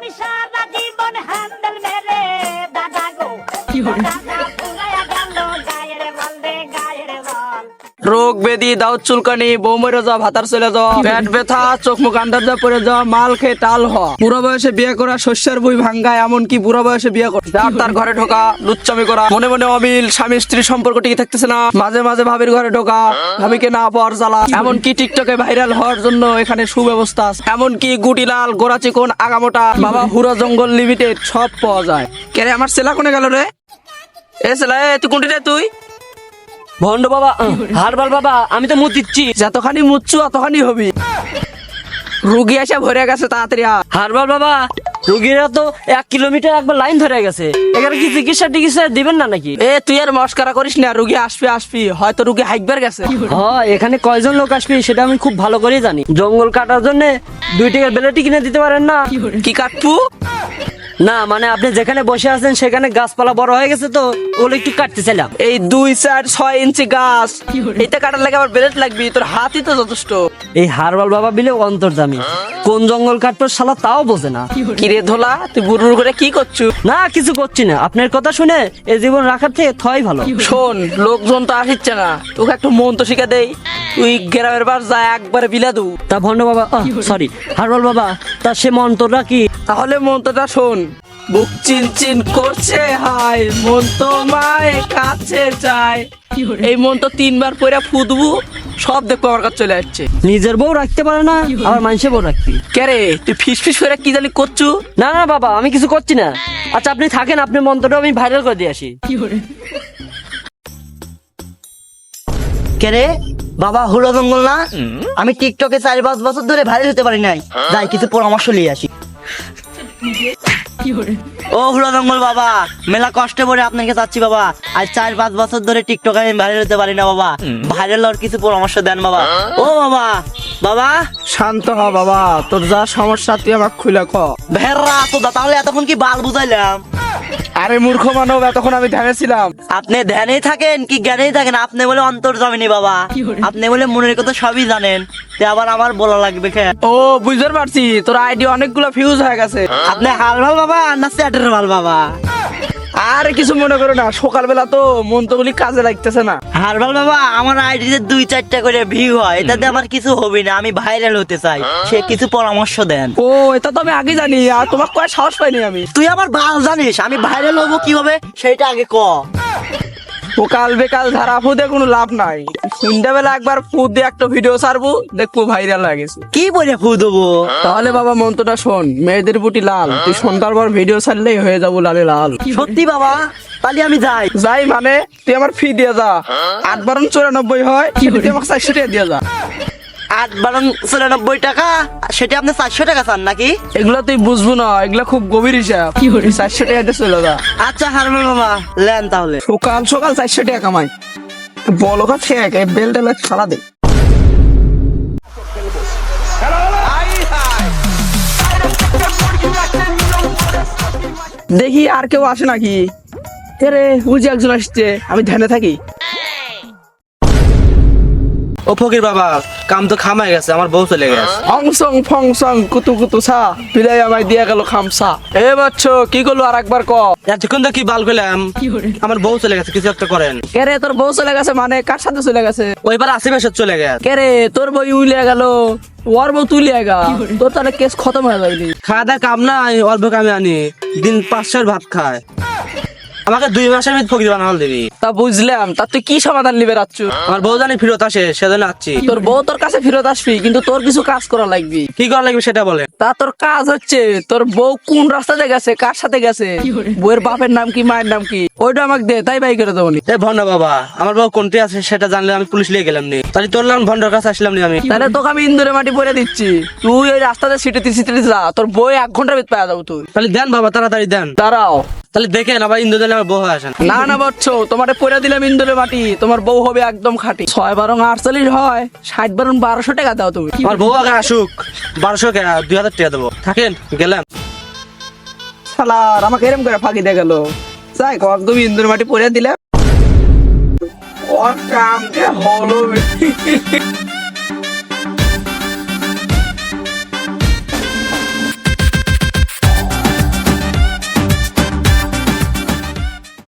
আমি সারা জীবন হ্যান্ডেল মেরে দাদা গো। দাদা পুরায়া রোগ বেদি দাউদ চুলকানি বউ মরে যাওয়া ভাতার চলে যাওয়া পেট ব্যথা চোখ মুখ আন্দাজ পড়ে যাওয়া মাল খেয়ে টাল হওয়া বুড়ো বয়সে বিয়ে করা শস্যের বই ভাঙ্গা এমনকি বুড়ো বয়সে বিয়ে করা যার তার ঘরে ঢোকা লুচ্চামি করা। মনে মনে অমিল স্বামী স্ত্রী সম্পর্ক টিকে থাকতেছে না? মাঝে মাঝে ভাবির ঘরে ঢোকা ভাবিকে না পাওয়ার জ্বালা। এমনকি টিকটকে ভাইরাল হওয়ার জন্য এখানে সুব্যবস্থা আছে। এমনকি গুটিলাল গোড়া চিকন আগামোটা বাবা হুরো জঙ্গল লিমিটেড সব পাওয়া যায়। কে রে আমার সেলা কোনে গেল রে? এ সেলা এ, তুই কোনটি রে তুই? ভন্ড বাবা হারবাল বাবা আমি তো মুখ দিচ্ছি। যতখানি মুচ্ছু অতখানি হবি। রুগী এসে ভরে গেছে তাড়াতাড়ি আ। হারবাল বাবা রুগীরা তো এক কিলোমিটার একবার লাইন ধরে গেছে। এখানে কি চিকিৎসা টিকিৎসা দিবেন না নাকি? এ তুই আর মস্কারা করিস না রুগী আসবি আসবি। হয়তো রুগী হাইকবার গেছে। হ্যাঁ এখানে কয়জন লোক আসবে সেটা আমি খুব ভালো করেই জানি। জঙ্গল কাটার জন্য দুই টাকার বেলেটি কিনে দিতে পারেন না? কি কাটপু না মানে আপনি যেখানে বসে আছেন সেখানে গাছপালা বড় হয়ে গেছে তো ওগুলো একটু কাটতে চাইলাম এই দুই চার ছয় ইঞ্চি গাছ এটা কাটার লাগে আবার ব্লেড লাগবি তোর হাতই তো যথেষ্ট। এই হারবাল বাবা বিলে অন্তর্জামি কোন জঙ্গল কাটবো শালা তাও বোঝে না। কিরে? ধোলা তুই বুড়ুর করে কি করছু? না কিছু করছি না আপনার কথা শুনে এই জীবন রাখার থেকে থয় ভালো। শোন লোকজন তো আসিচ্ছে না তোকে একটু মন তো শিখে দেই। তুই গ্রামের বার যা একবারে বিলা দু। তা ভণ্ড বাবা সরি হারবাল বাবা তা সে মন্ত্রটা কি? তাহলে মন্ত্রটা শোন। বুক চিন চিন করছে হাই মন তো কাছে চায়। এই মন তো তিনবার পরে ফুদবু সব দেখব আমার কাছে চলে যাচ্ছে নিজের বউ রাখতে পারে না আবার মানুষের বউ রাখবি। কে রে তুই ফিস ফিস করে কি জানি করছু? না না বাবা আমি কিছু করছি না। আচ্ছা আপনি থাকেন আপনি মন্ত্রটা আমি ভাইরাল করে দিয়ে আসি। কেরে বাবা হুলো জঙ্গল না? আমি টিকটকে চার পাঁচ বছর ধরে ভাইরাল হতে পারি নাই। যাই কিছু পরামর্শ নিয়ে আসি। ও হুলো বাবা মেলা কষ্টে পড়ে আপনাকে চাচ্ছি বাবা। আর চার পাঁচ বছর ধরে টিকটকে আমি ভাইরাল হতে পারি না বাবা। ভাইরাল হওয়ার কিছু পরামর্শ দেন বাবা। ও বাবা বাবা। শান্ত হ বাবা তোর যা সমস্যা তুই আমাকে খুলে ক। ভেড়া তো তাহলে এতক্ষণ কি বাল বুঝাইলাম? আরে মূর্খ মানব এতক্ষণ আমি ধ্যানে ছিলাম আপনি ধ্যানেই থাকেন কি জ্ঞানেই থাকেন? আপনি বলে অন্তর জমিনি বাবা। আপনি বলে মনের কথা সবই জানেন। তে আবার আমার বলা লাগবে খেয়ে ও বুঝতে পারছি। তোর আইডি অনেকগুলো ফিউজ হয়ে গেছে। আপনি হাল ভালো বাবা না স্যাটের ভালো বাবা? আর কিছু মনে করো না সকালবেলা তো মন তো বলি কাজে লাগতেছে না। হারবাল বাবা আমার আইডিতে দুই চারটা করে ভিউ হয় এটাতে আমার কিছু হবে না আমি ভাইরাল হতে চাই। সে কিছু পরামর্শ দেন। ও এটা তো আমি আগে জানি আর তোমার কয় সাহস পাইনি আমি। তুই আমার ভালো জানিস আমি ভাইরাল হব কীভাবে সেটা আগে ক। ও কাল বেকাল ধারা ফুদে কোনো লাভ নাই। সন্ধ্যাবেলা একবার ফুদ দিয়ে একটা ভিডিও ছাড়বো দেখব ভাইরাল হয়ে গেছে। কি বলে ফু দেবো? তাহলে বাবা মন্ত্রটা শোন মেয়েদের বুটি লাল। তুই সন্ধ্যার পর ভিডিও ছাড়লেই হয়ে যাব লালে লাল। সত্যি বাবা? তাহলে আমি যাই। যাই মানে তুই আমার ফি দিয়ে যা। আট বারণ চুরানব্বই হয় আমাকে চারশো টাকা দিয়ে যা। আট বারো চুরানব্বই টাকা সেটা আপনি চারশো টাকা চান নাকি? এগুলো তুই বুঝব না এগুলো খুব গভীর হিসাব। চারশো টাকা চলে যা। আচ্ছা হারবাল বাবা লেন তাহলে। সকাল সকাল চারশো টাকা কামাই। বলো কা ঠেক এই বেল টেলে ছাড়া দে। দেখি আর কেউ আসে নাকি? রে বুঝি একজন আসছে আমি ধ্যানে থাকি। ও ফকির বাবা কাম তো খামাই গেছে আমার বউ চলে গেছে। ফংসং ফংসং কুতু কুতু সা বিলাই আমায় দিয়ে গেল খামসা এ বাচ্চ কি করল আর একবার ক? এতক্ষণ তো কি বাল করলাম আমার বউ চলে গেছে কিছু একটা করেন। কে রে তোর বউ চলে গেছে মানে? কার সাথে চলে গেছে? ওইবার আশেপাশে চলে গেছে। কে রে তোর বই উইলে গেল ওর বউ তুই লিয়ে গা তোর তাহলে কেস খতম হয়ে যাইলি খাওয়া দাওয়া কাম নাই অল্প কামে আনি দিন পাঁচশোর ভাত খায়। আমাকে দুই মাসের মধ্যে ফকির বানাল দিবি। তা বুঝলাম। তা তুই কি সমাধান নিবে রাচ্ছু আমার বউ জানি ফিরত আসে সেজন্য আসছি। তোর বউ তোর কাছে ফেরত আসবি কিন্তু তোর কিছু কাজ করা লাগবি। কি করা লাগবে সেটা বলে। তা তোর কাজ হচ্ছে তোর বউ কোন রাস্তাতে গেছে কার সাথে গেছে? বউয়ের বাপের নাম কি মায়ের নাম কি? ওইটা আমাকে দে তাই বাই করে দেবো নি। এ ভন্ড বাবা আমার বউ কোনটি আছে সেটা জানলে আমি পুলিশ লিয়ে গেলাম নি। তাহলে তোর লাম ভন্ডর কাছে আসলাম নি আমি। তাহলে তোকে আমি ইন্দুরে মাটি পরে দিচ্ছি। তুই ওই রাস্তাতে সিটেতে সিটেতে যা তোর বই এক ঘণ্টার ভিতরে পাওয়া যাব তুই। তাহলে দেন বাবা তাড়াতাড়ি দেন। দাঁড়াও। তাহলে দেখেন আবার ইন্দু দিলে আমার বউ হয়ে আসেন না না বচ্চ তোমারে পরে দিলাম ইন্দুরে মাটি। তোমার বউ হবে একদম খাঁটি। ছয় বারং আটচল্লিশ হয় ষাট বারং বারোশো টাকা দাও তুমি। আমার বউ আগে আসুক বারোশো দুই হাজার টাকা দেবো। থাকেন গেলাম। সালার আমাকে এরম করে ফাঁকি দিয়ে গেল। যাই একদম তুমি ইন্দুর মাটি পরে দিলাম। ওর হলো।